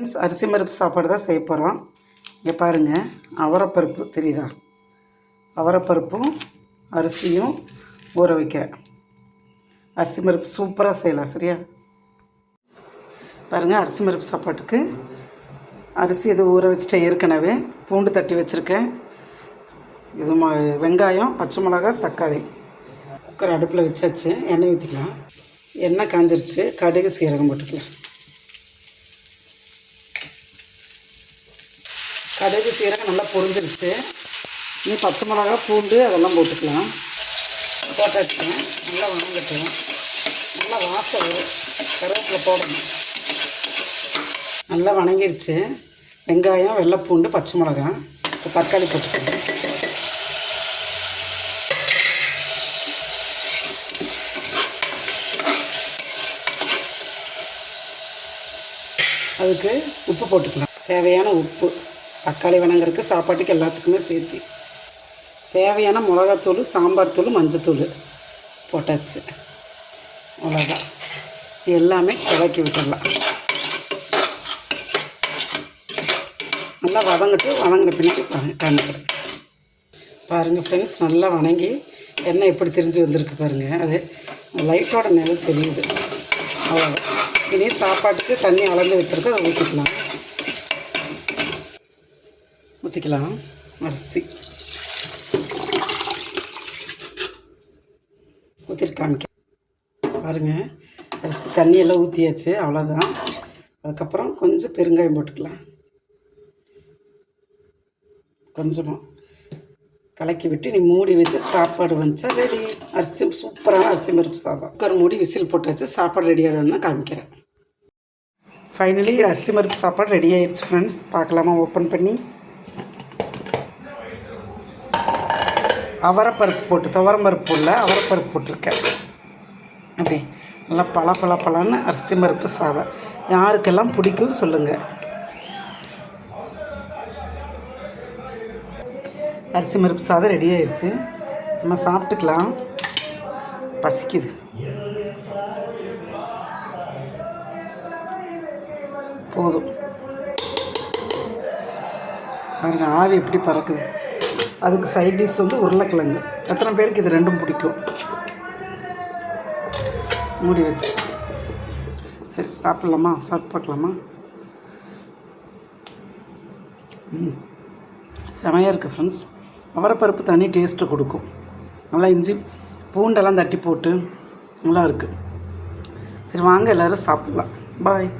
Friends அரிசி பருப்பு சாப்பாடு தான் செய்ய போகிறோம் இங்கே பாருங்கள் அவரைப்பருப்பு தெரியுதா? அவரைப்பருப்பும் அரிசியும் ஊற வைக்கிறேன். அரிசி பருப்பு சூப்பராக செய்யலாம் சரியா? பாருங்கள் அரிசி பருப்பு சாப்பாட்டுக்கு அரிசி இது ஊற வச்சுட்டேன். ஏற்கனவே பூண்டு தட்டி வச்சுருக்கேன். இது ம வெங்காயம் பச்சை மிளகா தக்காளி. குக்கர் அடுப்பில் வச்சாச்சு எண்ணெய் ஊற்றிக்கலாம். எண்ணெய் காஞ்சிருச்சு கடுகு சீரகம் போட்டுக்கலாம். கடுகு சீரகம் நல்லா பொரிஞ்சிருச்சு. இனி பச்சை மிளகா பூண்டு அதெல்லாம் போட்டுக்கலாம். போட்டாச்சுங்க நல்லா வணங்கட்டும். நல்லா வாசம் வரும். கருவேப்பிலை போடணும். நல்லா வணங்கிருச்சு. வெங்காயம் வெள்ளைப்பூண்டு பச்சை மிளகா. இப்போ தக்காளி போட்டுக்கலாம். அதுக்கு உப்பு போட்டுக்கலாம். தேவையான உப்பு. தக்காளி வணங்குறதுக்கு சாப்பாட்டுக்கு எல்லாத்துக்குமே சேர்த்து. தேவையான மிளகாத்தூள் சாம்பார் தூள் மஞ்சத்தூள் போட்டாச்சு. அவ்வளோதான் எல்லாமே கிளக்கி விட்டுடலாம். நல்லா வதங்கிட்டு வதங்கின பின்னாடி பாருங்க காமிக்கிறேன் பாருங்கள் ஃப்ரெண்ட்ஸ் நல்லா வணங்கி எண்ணெய் எப்படி திரிஞ்சு வந்திருக்கு பாருங்கள் அது லைட்டோட நிலை தெரியுது. அவ்வளோ இனி சாப்பாட்டுக்கு தண்ணி அளந்து வச்சுருக்கு அதை ஊற்றிக்கலாம் ஊற்றிக்கலாம் அரிசி ஊற்றிட்டு காமிக்க பாருங்கள் அரிசி தண்ணியெல்லாம் ஊற்றியாச்சு அவ்வளோதான் அதுக்கப்புறம் கொஞ்சம் பெருங்காயம் போட்டுக்கலாம். கொஞ்சமாக கலக்கி விட்டு நீ மூடி வச்சு சாப்பாடு வந்துச்சா ரெடி அரிசி சூப்பரான அரிசி பருப்பு சாதம். குக்கர் மூடி விசில் போட்டு வச்சு சாப்பாடு ரெடி ஆகணும்னா காமிக்கிறேன். ஃபைனலி அரிசி பருப்பு சாப்பாடு ரெடி ஆயிடுச்சு ஃப்ரெண்ட்ஸ் பார்க்கலாமா? ஓப்பன் பண்ணி. அவரைப்பருப்பு போட்டு துவரம்பருப்பு இல்லை அவரைப்பருப்பு போட்டிருக்கேன். அப்படி நல்லா பல பல பழன்னு அரிசி பருப்பு சாதம். யாருக்கெல்லாம் பிடிக்கும் சொல்லுங்கள் அரிசி மருப்பு சாதம் ரெடி ஆயிடுச்சு நம்ம சாப்பிட்டுக்கலாம். பசிக்குது. போதும். பாருங்க ஆவி எப்படி பறக்குது. அதுக்கு சைட் டிஷ் வந்து உருளைக்கிழங்கு. எத்தனை பேருக்கு இது ரெண்டும் பிடிக்கும்? மூடி வச்சு. சரி சாப்பிட்லாமா? சாப்பிட்டு பார்க்கலாமா? ம். செமையாக இருக்குது ஃப்ரெண்ட்ஸ் அவரைப்பருப்பு தனி டேஸ்ட்டு கொடுக்கும். நல்லா இஞ்சி பூண்டெல்லாம் தட்டி போட்டு நல்லா இருக்குது சரி வாங்க எல்லோரும் சாப்பிட்லாம். பாய்